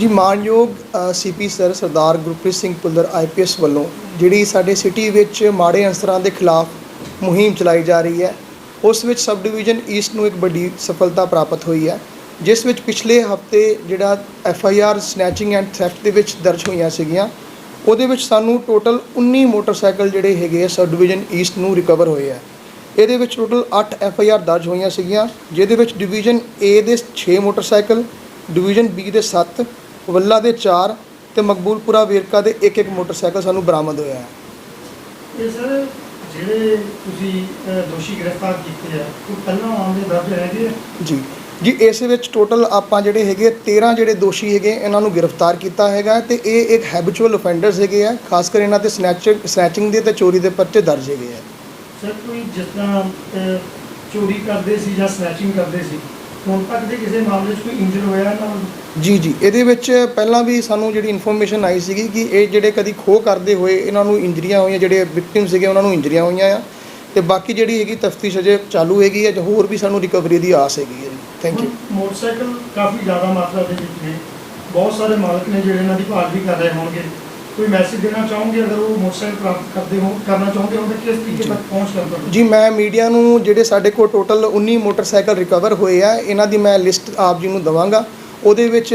ਜੀ, ਮਾਨਯੋਗ CP sir Sardar Gurpreet Singh Bhullar IPS ਵੱਲੋਂ, ਜਿਹੜੀ ਸਾਡੇ ਸਿਟੀ ਵਿੱਚ ਮਾੜੇ ਅਨਸਰਾਂ ਦੇ ਖਿਲਾਫ ਮੁਹਿੰਮ ਚਲਾਈ ਜਾ ਰਹੀ ਹੈ, ਉਸ ਵਿੱਚ ਸਬ ਡਿਵੀਜ਼ਨ ਈਸਟ ਨੂੰ ਇੱਕ ਵੱਡੀ ਸਫਲਤਾ ਪ੍ਰਾਪਤ ਹੋਈ ਹੈ, ਜਿਸ ਵਿੱਚ ਪਿਛਲੇ ਹਫ਼ਤੇ ਜਿਹੜਾ F I R snatching and theft ਦੇ ਵਿੱਚ ਦਰਜ ਹੋਈਆਂ ਸੀਗੀਆਂ, ਉਹਦੇ ਵਿੱਚ ਸਾਨੂੰ ਟੋਟਲ 19 ਮੋਟਰਸਾਈਕਲ ਜਿਹੜੇ ਹੈਗੇ ਆ ਸਬ ਡਿਵੀਜ਼ਨ ਈਸਟ ਨੂੰ ਰਿਕਵਰ ਹੋਏ ਆ। ਇਹਦੇ ਵਿੱਚ ਟੋਟਲ 8 ਐਫ ਆਈ ਆਰ ਦਰਜ ਹੋਈਆਂ ਸੀਗੀਆਂ, ਜਿਹਦੇ ਵਿੱਚ ਡਿਵੀਜ਼ਨ ਏ ਦੇ 6 ਮੋਟਰਸਾਈਕਲ ਡਿਵੀਜ਼ਨ ਬੀ ਦੇ 7 ਵੱਲਾ ਦੇ 4 ਤੇ ਮਕਬੂਲਪੁਰਾ ਵੇਰਕਾ ਦੇ ਇੱਕ ਇੱਕ ਮੋਟਰਸਾਈਕਲ ਸਾਨੂੰ ਬਰਾਮਦ ਹੋਇਆ ਹੈ। ਇਹ ਸਰ ਜਿਹੜੇ ਤੁਸੀਂ ਅਹ, ਦੋਸ਼ੀ ਗ੍ਰਿਫਤਾਰ ਕੀਤੇ ਆ ਉਹ ਪਹਿਲਾਂ ਮਾਮਲੇ ਦਰਜ ਹੈਗੇ ਆ? ਜੀ। ਜੀ ਇਸ ਵਿੱਚ ਟੋਟਲ ਆਪਾਂ ਜਿਹੜੇ ਹੈਗੇ 13 ਜਿਹੜੇ ਦੋਸ਼ੀ ਹੈਗੇ ਇਹਨਾਂ ਨੂੰ ਗ੍ਰਿਫਤਾਰ ਕੀਤਾ ਹੈਗਾ ਤੇ ਇਹ ਇੱਕ ਹੈਬਿਚੁਅਲ ਅਫੈਂਡਰਸ ਹੈਗੇ ਆ ਖਾਸ ਕਰ ਇਹਨਾਂ ਤੇ ਸਨੈਚਿੰਗ ਸਨੈਚਿੰਗ ਦੇ ਤੇ ਚੋਰੀ ਦੇ ਪਰਚੇ ਦਰਜ ਹੈਗੇ ਆ। ਸਰ ਕੋਈ ਜਿਸ ਤਰ੍ਹਾਂ ਅਹ, ਚੋਰੀ ਕਰਦੇ ਸੀ ਜਾਂ ਸਨੈਚਿੰਗ ਕਰਦੇ ਸੀ? ਹੁਣ ਤੱਕ ਦੇ ਕਿਸੇ ਮਾਮਲੇ 'ਚ ਕੋਈ ਇੰਜਰ ਹੋਇਆ ਨਾ ਜੀ ਜੀ। ਇਹਦੇ ਵਿੱਚ ਪਹਿਲਾਂ ਵੀ ਸਾਨੂੰ ਜਿਹੜੀ ਇਨਫੋਰਮੇਸ਼ਨ ਆਈ ਸੀਗੀ ਕਿ ਇਹ ਜਿਹੜੇ ਕਦੀ ਖੋਹ ਕਰਦੇ ਹੋਏ ਇਹਨਾਂ ਨੂੰ ਇੰਜਰੀਆਂ ਹੋਈਆਂ ਜਿਹੜੇ ਵਿਕਟਿਮ ਸੀਗੇ ਉਹਨਾਂ ਨੂੰ ਇੰਜਰੀਆਂ ਹੋਈਆਂ ਆ। ਤੇ ਬਾਕੀ ਜਿਹੜੀ ਹੈਗੀ ਤਫਤੀਸ਼ ਅਜੇ ਚਾਲੂ ਹੈਗੀ ਹੈ ਜੋ ਹੋਰ ਵੀ ਸਾਨੂੰ ਰਿਕਵਰੀ ਦੀ ਆਸ ਹੈਗੀ ਹੈ ਥੈਂਕ ਯੂ ਮੋਟਰਸਾਈਕਲ ਕਾਫੀ ਜ਼ਿਆਦਾ ਮਾਤਰਾ ਦੇ ਵਿੱਚ ਨੇ। ਬਹੁਤ ਸਾਰੇ ਮਾਲਕ ਨੇ ਜਿਹੜੇ ਇਹਨਾਂ ਦੀ ਭਾਲ ਵੀ ਕਰ ਰਹੇ ਹੋਣਗੇ। ਕੋਈ ਮੈਸੇਜ ਦੇਣਾ ਚਾਹੋਗੇ? ਅਗਰ ਉਹ ਮੋਟਰਸਾਈਕਲ ਪ੍ਰਾਪਤ ਕਰਦੇ ਹੋ ਕਰਨਾ ਚਾਹੁੰਦੇ ਹੋ ਤਾਂ ਕਿਸ ਤਰੀਕੇ ਤੱਕ ਪਹੁੰਚ ਕਰ ਸਕਦੇ ਜੀ ਮੈਂ ਮੀਡੀਆ ਨੂੰ ਜਿਹੜੇ ਸਾਡੇ ਕੋਲ ਟੋਟਲ 19 ਮੋਟਰਸਾਈਕਲ ਰਿਕਵਰ ਹੋਏ ਆ ਇਹਨਾਂ ਦੀ ਮੈਂ ਲਿਸਟ ਆਪ ਜੀ ਨੂੰ ਦਵਾਂਗਾ। ਉਹਦੇ ਵਿੱਚ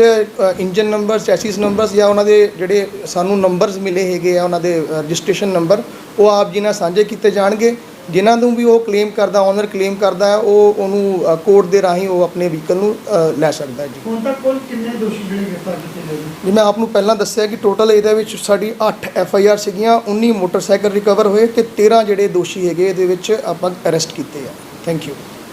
ਇੰਜਨ ਨੰਬਰ ਚੈਸਿਸ ਨੰਬਰਸ ਜਾਂ ਉਹਨਾਂ ਦੇ ਜਿਹੜੇ ਸਾਨੂੰ ਨੰਬਰਸ ਮਿਲੇ ਹੈਗੇ ਆ ਉਹਨਾਂ ਦੇ ਰਜਿਸਟ੍ਰੇਸ਼ਨ ਨੰਬਰ ਉਹ ਆਪ ਜੀ ਨਾਲ ਸਾਂਝੇ ਕੀਤੇ ਜਾਣਗੇ। ਜਿਨ੍ਹਾਂ ਨੂੰ ਵੀ ਉਹ ਕਲੇਮ ਕਰਦਾ ਓਨਰ ਕਲੇਮ ਕਰਦਾ ਉਹ ਉਹਨੂੰ ਕੋਰਟ ਦੇ ਰਾਹੀਂ ਉਹ ਆਪਣੇ ਵਹੀਕਲ ਨੂੰ ਲੈ ਸਕਦਾ ਜੀ। ਹੁਣ ਤੱਕ ਕੁੱਲ ਕਿੰਨੇ ਦੋਸ਼ੀ ਜਿਹੜੇ ਗ੍ਰਿਫਤਾਰ ਕੀਤੇ ਗਏ ਨੇ? ਜੀ ਮੈਂ ਆਪ ਨੂੰ ਪਹਿਲਾਂ ਦੱਸਿਆ ਕਿ ਟੋਟਲ ਇਹਦੇ ਵਿੱਚ ਸਾਡੀ 8 ਐਫ ਆਈ ਆਰ ਸੀਗੀਆਂ 19 ਮੋਟਰਸਾਈਕਲ ਰਿਕਵਰ ਹੋਏ ਤੇ 13 ਜਿਹੜੇ ਦੋਸ਼ੀ ਹੈਗੇ ਇਹਦੇ ਵਿੱਚ ਆਪਾਂ ਅਰੈਸਟ ਕੀਤੇ ਆ। Thank you